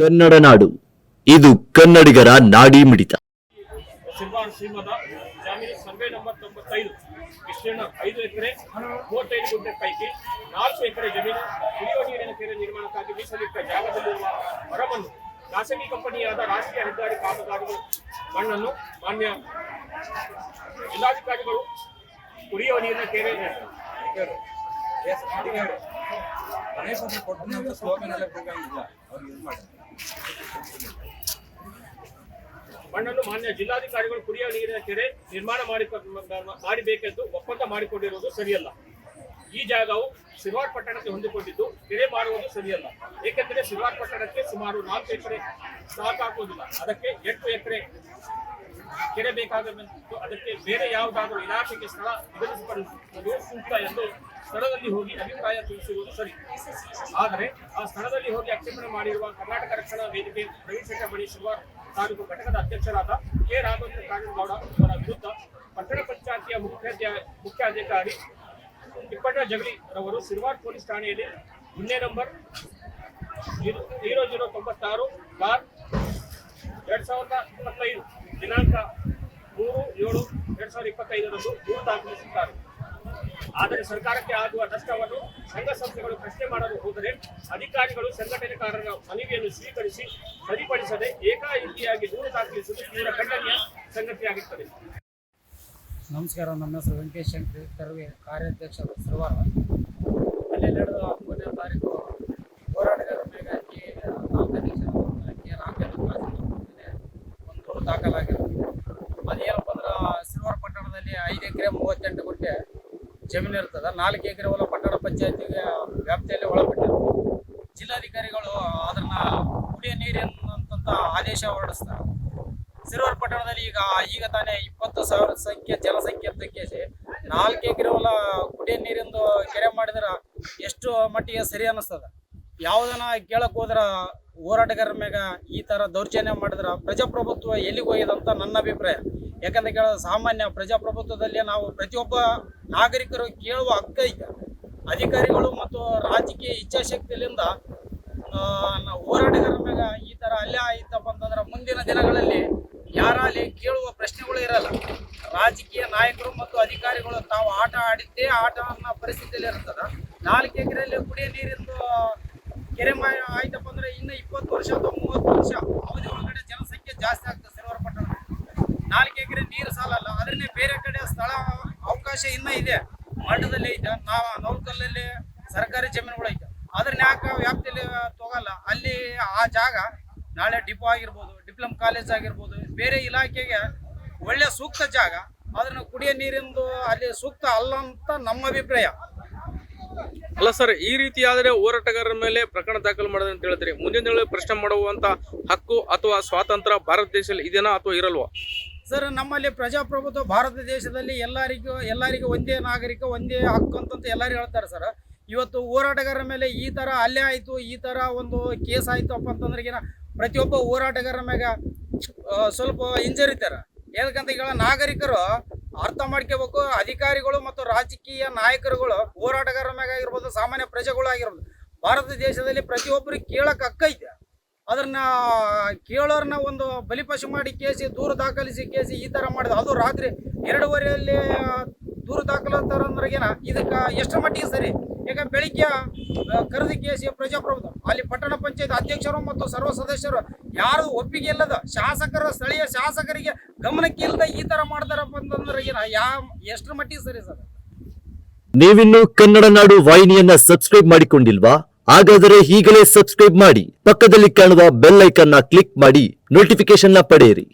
ಕನ್ನಡ ನಾಡು. ಇದು ಕನ್ನಡಿಗರ ನಾಡಿ ಮಿಡಿತ. ಸಿಲ್ವಾನ್ ಶ್ರೀಮದ ಜಾಮೀನು ಸರ್ವೆ ನಂಬರ್ ತೊಂಬತ್ತೈದು. ವಿಸ್ತೀರ್ಣ ಐದು ಎಕರೆ ಮೂವತ್ತೈದು ಗುಂಟೆ ಪೈಕಿ ನಾಲ್ಕು ಎಕರೆ ಜಮೀನು ಕುಡಿಯುವ ನೀರಿನ ಕೆರೆ ನಿರ್ಮಾಣಕ್ಕಾಗಿ ಮೀಸಲಿಟ್ಟ ಜಾಗದಲ್ಲಿರುವ ಮರವನ್ನು ಖಾಸಗಿ ಕಂಪನಿಯಾದ ರಾಷ್ಟ್ರೀಯ ಹೆದ್ದಾರಿ ಕಾಮಗಾರಿಗಳು ಮಣ್ಣನ್ನು ಮಾನ್ಯ ಜಿಲ್ಲಾಧಿಕಾರಿಗಳು ಕುಡಿಯುವ ನೀರಿನ ಕೆರೆ ಗಣೇಶ ಕೊಟ್ಟಿನ ಸ್ಲೋಗನ್ ಎಲ್ಲ ಬೇಕಾಗಿಲ್ಲ ಅವ್ರಿಗೆ ಇದು ಮಾಡಿ. ಮಣ್ಣನ್ನು ಮಾನ್ಯ ಜಿಲ್ಲಾಧಿಕಾರಿಗಳು ಕುಡಿಯುವ ನೀರಿನ ಕೆರೆ ನಿರ್ಮಾಣ ಮಾಡಿ ಮಾಡಬೇಕೆಂದು ಒಪ್ಪಂದ ಮಾಡಿಕೊಂಡಿರುವುದು ಸರಿಯಲ್ಲ. ಈ ಜಾಗವು ಸಿರ್ವಾಡ್ ಪಟ್ಟಣಕ್ಕೆ ಹೊಂದಿಕೊಂಡಿದ್ದು ಕೆರೆ ಮಾಡುವುದು ಸರಿಯಲ್ಲ. ಏಕೆಂದರೆ ಸಿರ್ವಾಡ್ ಪಟ್ಟಣಕ್ಕೆ ಸುಮಾರು ನಾಲ್ಕು ಎಕರೆ ಸಾಕಾಗುವುದಿಲ್ಲ ಅದಕ್ಕೆ ಎಂಟು ಎಕರೆ ಕೆರೆ ಬೇಕಾಗಬೇಕು. ಅದಕ್ಕೆ ಬೇರೆ ಯಾವುದಾದರೂ ಇಲಾಖೆಗೆ ಸ್ಥಳ ನಿಗದಿಪಡಿಸುವುದು ಸೂಕ್ತ ಎಂದು ಸ್ಥಳದಲ್ಲಿ ಹೋಗಿ ಅಭಿಪ್ರಾಯ ತಿಳಿಸುವುದು ಸರಿ. ಆದರೆ ಆ ಸ್ಥಳದಲ್ಲಿ ಹೋಗಿ ಆಕ್ಷೇಪಣೆ ಮಾಡಿರುವ ಕರ್ನಾಟಕ ರಕ್ಷಣಾ ವೇದಿಕೆ ಪ್ರವೀಣ್ ಶೆಟ್ಟಮಣಿ ಶಿವರ್ ತಾಲೂಕು ಘಟಕದ ಅಧ್ಯಕ್ಷರಾದ ಕೆ ರಾಘವೇಂದ್ರ ಕಾಗೇಗೌಡ ಅವರ ವಿರುದ್ಧ ಪಟ್ಟಣ ಪಂಚಾಯತಿಯ ಮುಖ್ಯ ಮುಖ್ಯಾಧಿಕಾರಿ ತಿಪ್ಪಣ್ಣ ಜಗಲಿ ರವರು ಸಿರ್ವಾರ್ ಪೊಲೀಸ್ ಠಾಣೆಯಲ್ಲಿ ಗುನ್ನೆ ನಂಬರ್ ಜೀರೋ ಜೀರೋ ತೊಂಬತ್ತಾರು ಬಾರ್ ಎರಡ್ ಸಾವಿರದ ಇಪ್ಪತ್ತೈದು ದಿನಾಂಕ ಮೂರು ಏಳು ಎರಡ್ ಸಾವಿರದ ಇಪ್ಪತ್ತೈದರಂದು ದೂರು ದಾಖಲಿಸಿದ್ದಾರೆ. ಆದರೆ ಸರ್ಕಾರಕ್ಕೆ ಆಗುವ ನಷ್ಟವನ್ನು ಸಂಘ ಸಂಸ್ಥೆಗಳು ಪ್ರಶ್ನೆ ಮಾಡಲು ಹೋದರೆ ಅಧಿಕಾರಿಗಳು ಸಂಘಟನೆಕಾರರ ಮನವಿಯನ್ನು ಸ್ವೀಕರಿಸಿ ಸರಿಪಡಿಸದೆ ಏಕಾಏಕಿಯಾಗಿ ದೂರು ದಾಖಲಿಸುವುದು ತೀವ್ರ ಖಂಡನೀಯ ಸಂಗತಿಯಾಗುತ್ತದೆ ನಮಸ್ಕಾರ, ನನ್ನ ಹೆಸರು ವೆಂಕಟೇಶ್ ಕರ್ವೆ ಕಾರ್ಯಾಧ್ಯಕ್ಷ ಸರ್ವಾರ. ಅಲ್ಲಿ ನಡೆದ ಮೂರನೇ ತಾರೀಕು ಹೋರಾಟಗಾರರ ಮೇಲೆ ಕೆ ಒಂದು ದೂರು ದಾಖಲಾಗಿರೋದು ಅದೇನಪ್ಪ ಅಂದ್ರೆ ಸಿಲ್ವರ್ ಪಟ್ಟಣದಲ್ಲಿ ಐದು ಎಕರೆ, ಮೂವತ್ತೆಂಟು ಜಮೀನು ಇರ್ತದೆ. ನಾಲ್ಕು ಎಕರೆ ಹೊಲ ಪಟ್ಟಣ ಪಂಚಾಯತಿಗೆ ವ್ಯಾಪ್ತಿಯಲ್ಲಿ ಒಳಪಟ್ಟಿರ್ತದೆ ಜಿಲ್ಲಾಧಿಕಾರಿಗಳು ಅದನ್ನ ಕುಡಿಯ ನೀರಿನಂತ ಆದೇಶ ಹೊರಡಿಸ್ತಾರೆ. ಸಿರೂರು ಪಟ್ಟಣದಲ್ಲಿ ಈಗ ಈಗ ತಾನೇ ಇಪ್ಪತ್ತು ಸಾವಿರ ಸಂಖ್ಯೆ ಜನಸಂಖ್ಯೆ ತಗ್ಗಿಸಿ ನಾಲ್ಕು ಎಕರೆ ಹೊಲ ಕುಡಿಯ ನೀರಿಂದು ಕೆರೆ ಮಾಡಿದ್ರೆ ಎಷ್ಟು ಮಟ್ಟಿಗೆ ಸರಿ ಅನ್ನಿಸ್ತದೆ? ಯಾವುದನ್ನ ಕೇಳಕ್ಕೆ ಹೋದ್ರ ಹೋರಾಟಗಾರರ ಮ್ಯಾಗ ಈ ತರ ದೌರ್ಜನ್ಯ ಮಾಡಿದ್ರೆ ಪ್ರಜಾಪ್ರಭುತ್ವ ಎಲ್ಲಿಗೆ ಅಂತ ನನ್ನ ಅಭಿಪ್ರಾಯ. ಯಾಕಂದ್ರೆ ಕೇಳೋದು ಸಾಮಾನ್ಯ, ಪ್ರಜಾಪ್ರಭುತ್ವದಲ್ಲಿ ನಾವು ಪ್ರತಿಯೊಬ್ಬ ನಾಗರಿಕರು ಕೇಳುವ ಹಕ್ಕ ಈಗ ಅಧಿಕಾರಿಗಳು ಮತ್ತು ರಾಜಕೀಯ ಇಚ್ಛಾಶಕ್ತಿಯಿಂದ ಹೋರಾಟಗಾರರ ಮ್ಯಾಗ ಈ ತರ ಅಲ್ಲೇ ಆಯ್ತಪ್ಪ ಅಂತಂದ್ರೆ ಮುಂದಿನ ದಿನಗಳಲ್ಲಿ ಯಾರಲ್ಲಿ ಕೇಳುವ ಪ್ರಶ್ನೆಗಳು ಇರಲ್ಲ. ರಾಜಕೀಯ ನಾಯಕರು ಮತ್ತು ಅಧಿಕಾರಿಗಳು ತಾವು ಆಟ ಆಡಿದ್ದೇ ಆಟ ಅನ್ನೋ ಪರಿಸ್ಥಿತಿಯಲ್ಲಿ ಇರ್ತದೆ ನಾಲ್ಕು ಎಕರೆಯಲ್ಲಿ ಕುಡಿಯ ನೀರಿಂದು ಕೆರೆ ಆಯ್ತಪ್ಪ ಅಂದ್ರೆ ಇನ್ನು ಇಪ್ಪತ್ತು ವರ್ಷ ಅಥವಾ ಮೂವತ್ತು ವರ್ಷ ಅವಧಿ ಒಳಗಡೆ ಜನಸಂಖ್ಯೆ ಜಾಸ್ತಿ ಆಗ್ತದೆ ಸರೋವರ ಪಟ್ಟಣ ನಾಲ್ಕು ಎಕರೆ ನೀರು ಸಾಲಲ್ಲ, ಅದನ್ನೇ ಬೇರೆ ಕಡೆ ಸ್ಥಳ ಅವಕಾಶ ಇನ್ನೂ ಇದೆ. ಮಠದಲ್ಲಿ ಐತೆ ನಾವು ನೌಕಲ್ಲಲ್ಲಿ ಸರ್ಕಾರಿ ಜಮೀನುಗಳು ಐತೆ. ಅದನ್ನ ಯಾಕೆ ವ್ಯಾಪ್ತಿಯಲ್ಲಿ ತಗೋಲ್ಲ. ಅಲ್ಲಿ ಆ ಜಾಗ ನಾಳೆ ಡಿಪೋ ಆಗಿರ್ಬೋದು, ಡಿಪ್ಲೊಮ್ ಕಾಲೇಜ್ ಆಗಿರ್ಬೋದು, ಬೇರೆ ಇಲಾಖೆಗೆ ಒಳ್ಳೆ ಸೂಕ್ತ ಜಾಗ. ಅದನ್ನು ಕುಡಿಯೋ ನೀರಿಂದು ಅಲ್ಲಿ ಸೂಕ್ತ ಅಲ್ಲ ಅಂತ ನಮ್ಮ ಅಭಿಪ್ರಾಯ. ಅಲ್ಲ ಸರ್, ಈ ರೀತಿ ಆದರೆ ಹೋರಾಟಗಾರರ ಮೇಲೆ ಪ್ರಕರಣ ದಾಖಲು ಮಾಡೋದು ಅಂತ ಹೇಳಿದ್ರಿ. ಮುಂದಿನ ದಿನಗಳಲ್ಲಿ ಪ್ರಶ್ನೆ ಮಾಡುವಂತ ಹಕ್ಕು ಅಥವಾ ಸ್ವಾತಂತ್ರ್ಯ ಭಾರತ ದೇಶದಲ್ಲಿ ಇದೆನಾ ಅಥವಾ ಇರಲ್ವಾ? ಸರ್, ನಮ್ಮಲ್ಲಿ ಪ್ರಜಾಪ್ರಭುತ್ವ ಭಾರತ ದೇಶದಲ್ಲಿ ಎಲ್ಲರಿಗೂ ಎಲ್ಲರಿಗೂ ಒಂದೇ ನಾಗರಿಕ, ಒಂದೇ ಹಕ್ಕು ಅಂತಂತ ಎಲ್ಲರೂ ಹೇಳ್ತಾರೆ ಸರ್. ಇವತ್ತು ಹೋರಾಟಗಾರರ ಮೇಲೆ ಈ ಥರ ಅಲ್ಲೇ ಆಯಿತು, ಈ ಥರ ಒಂದು ಕೇಸ್ ಆಯಿತು ಅಪ್ಪ ಅಂತಂದ್ರೆ ಏನ ಪ್ರತಿಯೊಬ್ಬ ಹೋರಾಟಗಾರರ ಮ್ಯಾಗ ಸ್ವಲ್ಪ ಹಿಂಜರಿತಾರೆ. ಏನಕ್ಕಂತ ಹೇಳ ನಾಗರಿಕರು ಅರ್ಥ ಮಾಡ್ಕೋಬೇಕು. ಅಧಿಕಾರಿಗಳು ಮತ್ತು ರಾಜಕೀಯ ನಾಯಕರುಗಳು ಹೋರಾಟಗಾರರ ಮ್ಯಾಗ ಆಗಿರ್ಬೋದು, ಸಾಮಾನ್ಯ ಪ್ರಜೆಗಳು ಆಗಿರ್ಬೋದು, ಭಾರತ ದೇಶದಲ್ಲಿ ಪ್ರತಿಯೊಬ್ಬರಿಗೆ ಕೇಳಕ್ಕೆ ಹಕ್ಕ ಐತೆ. ಅದನ್ನ ಕೇಳೋರ್ನ ಒಂದು ಬಲಿಪಶು ಮಾಡಿ ಕೇಸಿ, ದೂರು ದಾಖಲಿಸಿ ಕೇಸಿ ಈ ತರ ಮಾಡಿದ ಅದು ರಾತ್ರಿ ಎರಡೂವರೆಯಲ್ಲಿ ದೂರು ದಾಖಲಾತಾರ ಅಂದ್ರಗೇನ ಇದಕ್ಕೆ ಎಷ್ಟು ಮಟ್ಟಿಗೆ ಸರಿ? ಈಗ ಬೆಳಿಗ್ಗೆ ಕರೆದು ಕೇಸಿ ಪ್ರಜಾಪ್ರಭುತ್ವ. ಅಲ್ಲಿ ಪಟ್ಟಣ ಪಂಚಾಯತ್ ಅಧ್ಯಕ್ಷರು ಮತ್ತು ಸರ್ವ ಸದಸ್ಯರು ಯಾರು ಒಪ್ಪಿಗೆ ಇಲ್ಲದ ಶಾಸಕರ ಸ್ಥಳೀಯ ಶಾಸಕರಿಗೆ ಗಮನಕ್ಕೆ ಇಲ್ಲದ ಈ ತರ ಮಾಡ್ತಾರಪ್ಪ ಅಂತಂದ್ರೆ ಯಾ ಎಷ್ಟರ ಮಟ್ಟಿಗೆ ಸರಿ ಸರ್? ನೀವಿನ್ನು ಕನ್ನಡ ನಾಡು ವಾಹಿನಿಯನ್ನ ಸಬ್ಸ್ಕ್ರೈಬ್ ಮಾಡಿಕೊಂಡಿಲ್ವಾ? ಹಾಗಾದರೆ ಈಗಲೇ ಸಬ್ಸ್ಕ್ರೈಬ್ ಮಾಡಿ, ಪಕ್ಕದಲ್ಲಿ ಕಾಣುವ ಬೆಲ್ ಐಕನ್ನ ಕ್ಲಿಕ್ ಮಾಡಿ ನೋಟಿಫಿಕೇಶನ್ನ ಪಡೆಯಿರಿ.